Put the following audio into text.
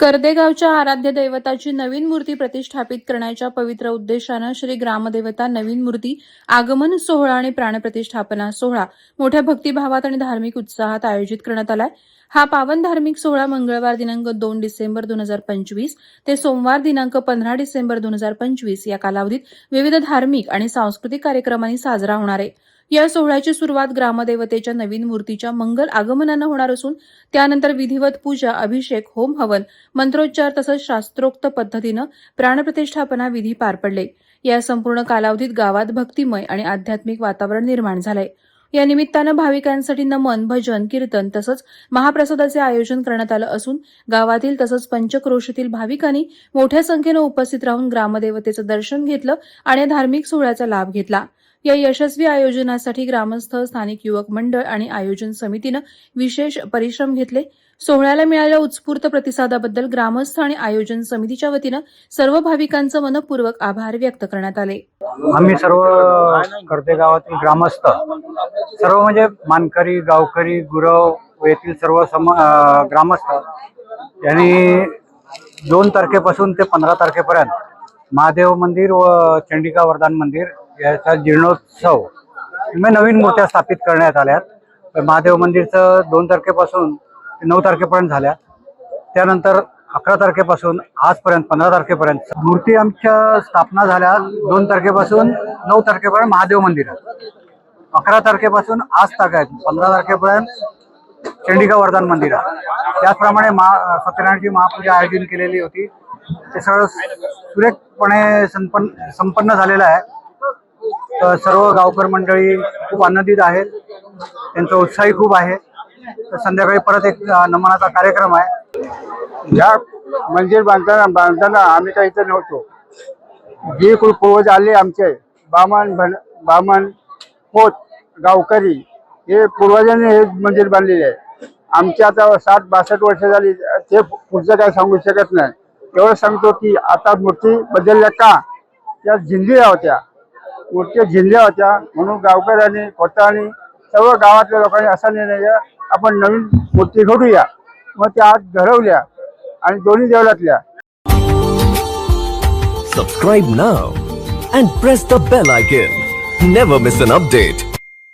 कर्देगावच्या आराध्य दैवताची नवीन मूर्ती प्रतिष्ठापित करण्याच्या पवित्र उद्देशानं श्री ग्रामदेवता नवीन मूर्ती आगमन सोहळा आणि प्राणप्रतिष्ठापना सोहळा मोठ्या भक्तिभावात आणि धार्मिक उत्साहात आयोजित करण्यात आलाय. हा पावन धार्मिक सोहळा मंगळवार दिनांक दोन डिसेंबर दोन हजार पंचवीस ते सोमवार दिनांक पंधरा डिसेंबर दोन हजार पंचवीस या कालावधीत विविध धार्मिक आणि सांस्कृतिक कार्यक्रमांनी साजरा होणार आहे. या सोहळ्याची सुरुवात ग्रामदेवतेच्या नवीन मूर्तीच्या मंगल आगमनानं होणार असून त्यानंतर विधिवत पूजा अभिषेक होम हवन मंत्रोच्चार तसंच शास्त्रोक्त पद्धतीनं प्राणप्रतिष्ठापना विधी पार पडले. या संपूर्ण कालावधीत गावात भक्तिमय आणि आध्यात्मिक वातावरण निर्माण झालंय. या निमित्तानं भाविकांसाठी नमन भजन कीर्तन तसंच महाप्रसादाचे आयोजन करण्यात आलं असून गावातील तसंच पंचक्रोशीतील भाविकांनी मोठ्या संख्येनं उपस्थित राहून ग्रामदेवतेचं दर्शन घेतलं आणि धार्मिक सोहळ्याचा लाभ घेतला. या यशस्वी आयोजनासाठी ग्रामस्थ स्थानिक युवक मंडळ आणि आयोजन समितीनं विशेष परिश्रम घेतले. सोहळ्याला मिळालेल्या उत्स्फूर्त प्रतिसादाबद्दल ग्रामस्थ आणि आयोजन समितीच्या वतीनं सर्व भाविकांचं मनपूर्वक आभार व्यक्त करण्यात आले. आम्ही सर्व कर्ते गावातील ग्रामस्थ सर्व म्हणजे मानकरी गावकरी गुरव येथील सर्व सम ग्रामस्थ यांनी दोन तारखेपासून ते पंधरा तारखेपर्यंत महादेव मंदिर व चंडिका वरदान मंदिर याचा जीर्णोत्सव नवीन मूर्त्या स्थापित करण्यात आल्यात. महादेव मंदिरचं दोन तारखेपासून नऊ तारखेपर्यंत झाल्या त्यानंतर अकरा तारखेपासून आजपर्यंत पंधरा तारखेपर्यंत मूर्ती आमच्या स्थापना झाल्या. दोन तारखेपासून नऊ तारखेपर्यंत महादेव मंदिर अकरा तारखेपासून आज तारखे आहेत. पंधरा तारखेपर्यंत चंडिका वरदान मंदिर त्याचप्रमाणे महा सत्यनारायणची महापूजा आयोजन केलेली होती. ते सगळं सुरेखपणे संपन्न संपन्न झालेला आहे. तर सर्व गावकर मंडळी खूप आनंदित आहेत. त्यांचा उत्साही खूप आहे. तर संध्याकाळी परत एक नमनाचा कार्यक्रम आहे. ज्या मंदिर बांधताना बांधताना आम्ही काही इथं नव्हतो. जे कुल पूर्वज आले आमचे बामण भन बामण पोत गावकरी हे पूर्वजांनी हे मंदिर बांधलेले आहे. आमची आता साठ बासष्ट वर्ष झाली ते पुढचं काय सांगू शकत नाही. एवढं सांगतो की आता मूर्ती बदलल्या का? त्या झिंजल्या होत्या. मूर्त्या झिंजल्या होत्या. म्हणून गावकऱ्यांनी कोटानी सर्व गावातल्या लोकांनी असा निर्णय घ्या, आपण नवीन मूर्ती घडूया मग त्या आज घडवल्या आणि दोन्ही देवळातल्या. Subscribe now and press the bell icon never miss an update